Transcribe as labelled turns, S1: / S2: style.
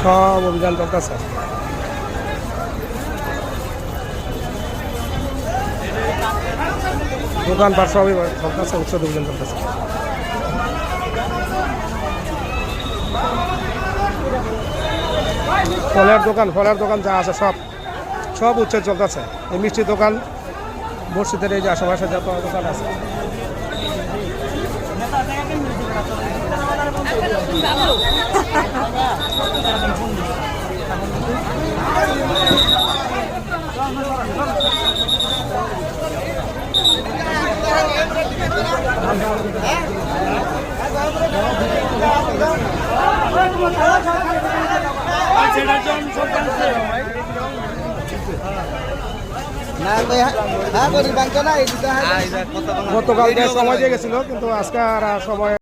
S1: সব অভিযান চলতেছে। দোকান পাট সবই চলতেছে উৎসব অভিযান চলতেছে। ফলের দোকান ফলের দোকান যা আছে সব সব উচ্ছেদ চলতেছে। এই মিষ্টির দোকান মসজিদের এই যে আশেপাশে যত দোকান আছে।
S2: হ্যাঁ দুটো হ্যাঁ।
S1: সময় দিয়ে গেছিল কিন্তু আজকে আর সময়